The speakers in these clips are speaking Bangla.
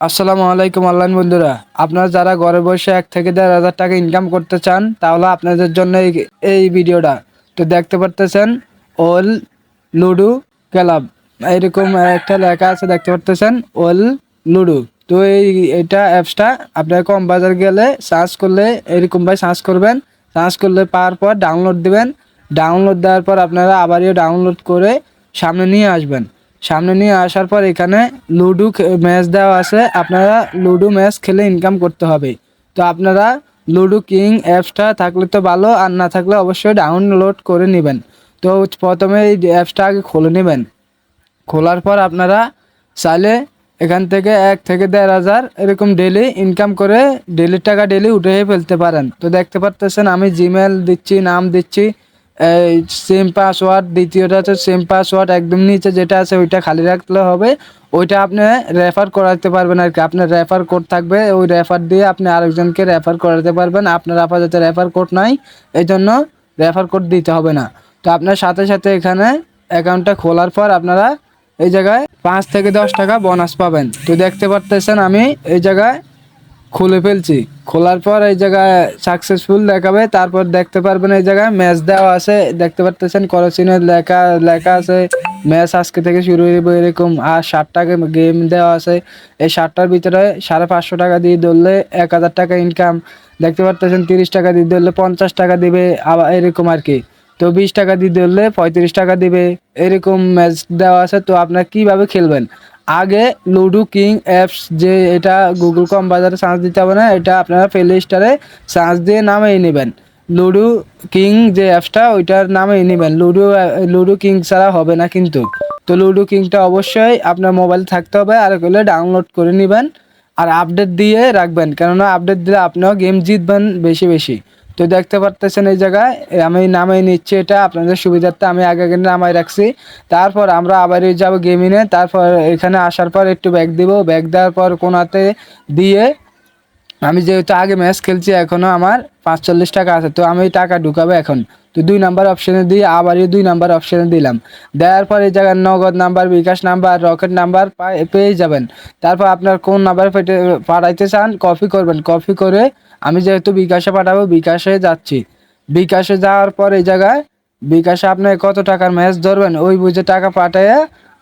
আসসালামু আলাইকুম অনলাইন বন্ধুরা। আপনারা যারা ঘরে বসে এক থেকে দেড় হাজার টাকা ইনকাম করতে চান, তাহলে আপনাদের জন্য এই ভিডিওটা। তো দেখতে পারতেছেন, ওল লুডু ক্লাব। এরকম একটা লেখা আছে, দেখতে পারতেছেন, ওল লুডু। তো এই এটা অ্যাপসটা আপনার কম বাজার গেলে সার্চ করলে এরকম ভাই সার্চ করবেন। সার্চ করলে পাওয়ার পর ডাউনলোড দেবেন। ডাউনলোড দেওয়ার পর আপনারা আবারও ডাউনলোড করে সামনে নিয়ে আসবেন। সামনে নিয়ে আসার পর এখানে লুডো ম্যাচ দেওয়া আছে। আপনারা লুডো ম্যাচ খেলে ইনকাম করতে হবে। তো আপনারা লুডো কিং অ্যাপসটা থাকলে তো ভালো, আর না থাকলে অবশ্যই ডাউনলোড করে নেবেন। তো প্রথমে এই অ্যাপসটা আগে খুলে নেবেন। খোলার পর আপনারা চাইলে এখান থেকে এক থেকে দেড় হাজার এরকম ডেলি ইনকাম করে ডেলি টাকা ডেলি উঠে ফেলতে পারেন। তো দেখতে পারতেছেন আমি জিমেল দিচ্ছি, নাম দিচ্ছি। সেম পাসওয়ার্ড দ্বিতীয়টা হচ্ছে সেম পাসওয়ার্ড একদম নিচে যেটা আছে ওইটা খালি রাখলে হবে। ওইটা আপনি রেফার করাতে পারবেন আর কি আপনার রেফার কোড থাকবে, ওই রেফার দিয়ে আপনি আরেকজনকে রেফার করাতে পারবেন। আপনার আপাতত রেফার কোড নাই এই জন্য রেফার কোড দিতে হবে না। তো আপনার সাথে সাথে এখানে অ্যাকাউন্টটা খোলার পর আপনারা এই জায়গায় পাঁচ থেকে দশ টাকা বোনাস পাবেন। তো দেখতে পারতেছেন আমি এই জায়গায় খুলে ফেলছি। খোলার পর এই জায়গায় সাকসেসফুল দেখাবে, তারপর দেখতে পারবেন এই জায়গায় ম্যাচ দেওয়া আছে। দেখতে পারতেছেন করসিনের লেখা লেখা আছে ম্যাচ আজকে থেকে শুরু হইব এরকম। আর ষাটটা গেম দেওয়া আছে। এই ষাটটার ভিতরে সাড়ে পাঁচশো টাকা দিয়ে ধরলে এক হাজার টাকা ইনকাম দেখতে পারতেছেন তিরিশ টাকা দিয়ে ধরলে পঞ্চাশ টাকা দিবে, আবার এরকম আর কি। তো বিশ টাকা দিয়ে ধরলে পঁয়ত্রিশ টাকা দিবে, এরকম ম্যাচ দেওয়া আছে। তো আপনার কীভাবে খেলবেন? আগে লুডো কিং অ্যাপস যে এটা গুগল কম বাজারে সার্চ দিতে হবে না, এটা আপনারা প্লে স্টারে সার্চ দিয়ে নামেই নেবেন। লুডো কিং যে অ্যাপসটা ওইটার নামেই নেবেন। লুডো লুডো কিং ছাড়া হবে না কিন্তু। তো লুডো কিংটা অবশ্যই আপনার মোবাইল থাকতে হবে, আর হলে ডাউনলোড করে নেবেন, আর আপডেট দিয়ে রাখবেন। কেননা আপডেট দিলে আপনিও গেম জিতবেন বেশি বেশি। তো দেখতে পারতেছেন এই জায়গায় আমি নামাই নিচ্ছি এটা, আপনাদের সুবিধার্থে আমি আগে আগে নামাই রাখছি। তারপর আমরা আবার যাব গেমিনে তারপর এখানে আসার পর একটু ব্যাগ দিব ব্যাগ দেওয়ার পর কোনাতে দিয়ে আমি যেহেতু আগে ম্যাচ খেলছি এখনও আমার পাঁচচল্লিশ টাকা আছে, তো আমি টাকা ঢুকাবো এখন। তো দুই নাম্বার অপশানে দিয়ে আবারই দুই নাম্বার অপশানে দিলাম। দেওয়ার পর এই জায়গায় Nagad number, bKash number, Rocket number পেয়ে যাবেন। তারপর আপনার কোন নাম্বার পেটে, পাঠাইতে চান, কপি করবেন। কপি করে আমি যেহেতু বিকাশে পাঠাবো, বিকাশে যাচ্ছি। বিকাশে যাওয়ার পর এই জায়গায় বিকাশে আপনি কত টাকার ম্যাচ ধরবেন, ওই বুঝে টাকা পাঠিয়ে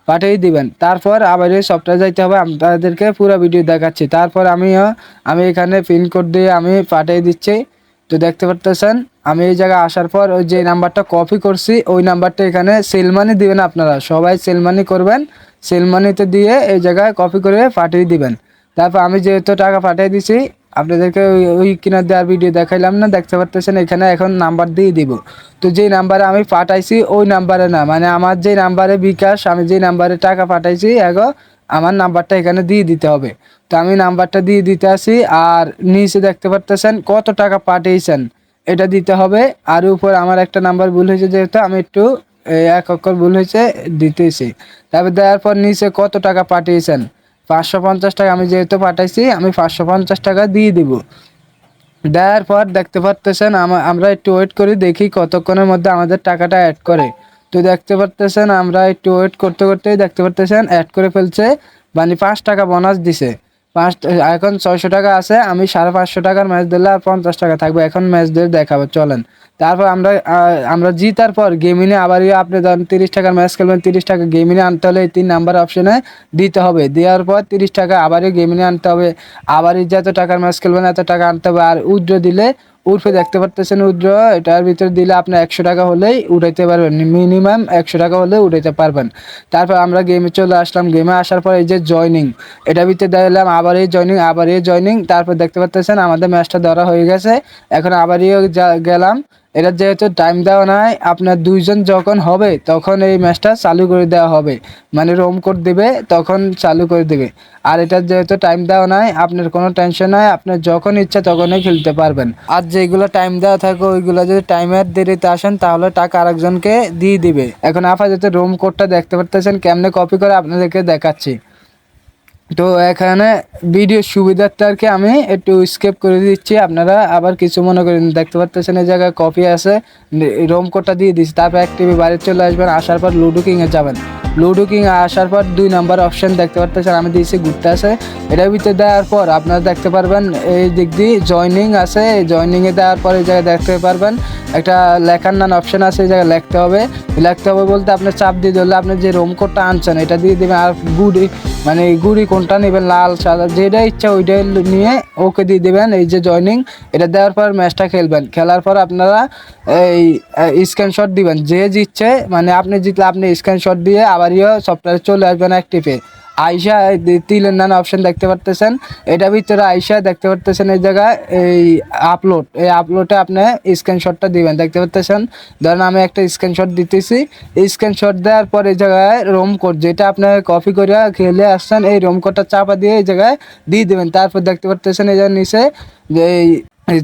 পাঠিয়ে দিবেন। তারপর আবার এই সফটওয়্যার যাইতে হবে, আমি তাদেরকে পুরো ভিডিও দেখাচ্ছি। তারপর আমিও, আমি এখানে পিন কোড দিয়ে আমি পাঠিয়ে দিচ্ছি। তো দেখতে পারতেছেন, আমি এই জায়গায় আসার পর ওই যে নাম্বারটা কপি করছি, ওই নাম্বারটা এখানে সেলমানি দিবেন আপনারা। সবাই সেলমানি করবেন সেলমানিতে দিয়ে এই জায়গায় কপি করে পাঠিয়ে দিবেন। তারপর আমি যেহেতু টাকা পাঠিয়ে দিছি আপনাদেরকে ওই কিনার দেওয়ার ভিডিও দেখাইলাম না, দেখতে পারতেছেন, এখানে এখন নাম্বার দিয়ে দিব। তো যেই নাম্বারে আমি পাঠাইছি, ওই নাম্বারে না মানে আমার যে নাম্বারে বিকাশ, আমি যে নাম্বারে টাকা পাঠাইছি, এগো, আমার নাম্বারটা এখানে দিয়ে দিতে হবে। তো আমি নাম্বারটা দিয়ে দিতে আসি, আর নিচে দেখতে পারতেছেন কত টাকা পাঠিয়েছেন, এটা দিতে হবে। আর উপর আমার একটা নাম্বার ভুল হয়েছে, যেহেতু আমি একটু এক অক্ষর ভুল হয়েছে, দিতেছি। তারপর দেওয়ার পর নিচে কত টাকা পাঠিয়েছেন পাঁচশো পঞ্চাশ টাকা আমি যেহেতু পাঠাইছি, আমি পাঁচশো পঞ্চাশ টাকা দিয়ে দিব। দেওয়ার পর দেখতে পারতেছেন আমা- আমরা একটু ওয়েট করি, দেখি কতক্ষণের মধ্যে আমাদের টাকাটা অ্যাড করে। তো দেখতে পারতেছেন আমরা একটু ওয়েট করতে করতেই দেখতে পারতেছেন অ্যাড করে ফেলছে মানে পাঁচ টাকা বোনাস দিছে। পাঁচ এখন ছয়শো টাকা আছে, আমি সাড়ে পাঁচশো টাকার ম্যাচ দিলে আর পঞ্চাশ টাকা থাকবে। এখন ম্যাচ দিয়ে দেখাবো, চলেন। তারপর আমরা আমরা জিতার পর গেমিনে আবার আপনি ধরেন তিরিশ টাকার ম্যাচ খেলবেন, তিরিশ টাকা গেমিনে আনতে হলে এই তিন নাম্বার অপশনে দিতে হবে। দেওয়ার পর তিরিশ টাকা আবারই গেমিনে আনতে হবে। আবারই যত টাকার ম্যাচ খেলবেন, এত টাকা আনতে হবে। আর উদ্র দিলে উর্ফে দেখতে পারতেছেন উদ্র এটার ভিতরে দিলে আপনার একশো টাকা হলেই উঠাইতে পারবেন। মিনিমাম একশো টাকা হলে উঠাইতে পারবেন। তারপর আমরা গেমে চলে আসলাম। গেমে আসার পর এই যে জয়নিং এটার ভিতরে দেখলাম আবার এই জয়নিং আবার এই জয়নিং তারপর দেখতে পারতেছেন আমাদের ম্যাচটা ধরা হয়ে গেছে। এখন আবারই গেলাম। এটা যেহেতু টাইম দেওয়া নাই, আপনার দুইজন যখন হবে, তখন এই ম্যাচটা চালু করে দেওয়া হবে। মানে রোম কোড দেবে, তখন চালু করে দেবে। আর এটা যেহেতু টাইম দেওয়া নাই, আপনার কোনো টেনশন নাই, আপনার যখন ইচ্ছা তখনই খেলতে পারবেন। আর যেগুলো টাইম দেওয়া থাকে, ওইগুলো যদি টাইমের দেরিতে আসেন, তাহলে টাকা আরেকজনকে দিয়ে দিবে। এখন আপাতত রোম কোডটা দেখতে পারতেছেন, কেমনে কপি করে আপনাদেরকে দেখাচ্ছি। তো এখানে ভিডিও সুবিধার্থে আমি একটু স্কেপ করে দিচ্ছি। আপনারা আবার কিছু মনে করেন, দেখতে পাচ্ছেন এই জায়গায় কপি আছে রোম কোডটা দিয়ে দিচ্ছি। তারপর অ্যাক্টিভে বাড়ি চলে আসবেন, আসার পর লুডো কিংয়ে যাবেন। লুডো কিং আসার পর দুই নাম্বার অপশন দেখতে পাচ্ছেন আমি দিয়েছি ঘুরতে আছে। এটার ভিতরে দেওয়ার পর আপনারা দেখতে পারবেন, এই দিক দিয়ে জয়নিং আছে। এই জয়নিংয়ে দেওয়ার পর এই জায়গায় দেখতে পারবেন, একটা লেখার নান অপশন আছে, এই জায়গায় লিখতে হবে। লিখতে হবে বলতে আপনার চাপ দিয়ে ধরলে আপনি যে রোম কোডটা আনছেন, এটা দিয়ে দেবেন। আর গুড়ি মানে গুড়ি কোনটা নেবেন, লাল, সাদা, যেটা ইচ্ছা ওইটাই নিয়ে ওকে দিয়ে দেবেন, এই যে জয়নিং এটা দেওয়ার পর ম্যাচটা খেলবেন। খেলার পর আপনারা এই স্ক্রিনশট দিবেন, যে জিতছে মানে আপনি জিতলে আপনি স্ক্রিনশট দিয়ে আবার ইয়ে সফটওয়্যারে চলে আসবেন অ্যাক্টিভে দি- তিলের নানা অপশন দেখতে পারতেছেন। এটা ভিতরে আইসা দেখতে পারতেছেন এই জায়গায়, এই আপলোড এই আপলোডে আপনি স্ক্রিনশটটা দিবেন। দেখতে পারতেছেন? ধরেন আমি একটা স্ক্রিনশট দিতেছি। স্ক্রিনশট দেওয়ার পর এই জায়গায় রোম কোড যেটা আপনি কপি করে খেলে আসছেন, এই রোম কোডটা চাপা দিয়ে এই জায়গায় দিয়ে দেবেন। তারপর দেখতে পারতেছেন এই জায়গায় নিচে যে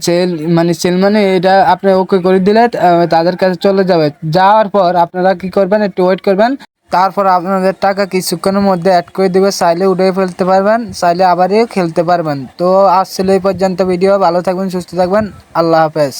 সেল মানে সেল মানে এটা আপনি ওকে করে দিলে তাদের কাছে চলে যাবে। যাওয়ার পর আপনারা কি করবেন, একটু ওয়েট করবেন। তারপর আপনাদের টাকা কিছুক্ষণের মধ্যে অ্যাড করে দেবে, চাইলে উঠে ফেলতে পারবেন, চাইলে আবারও খেলতে পারবেন। তো আজ ছিল এই পর্যন্ত ভিডিও ভালো থাকবেন, সুস্থ থাকবেন, আল্লাহ হাফেজ।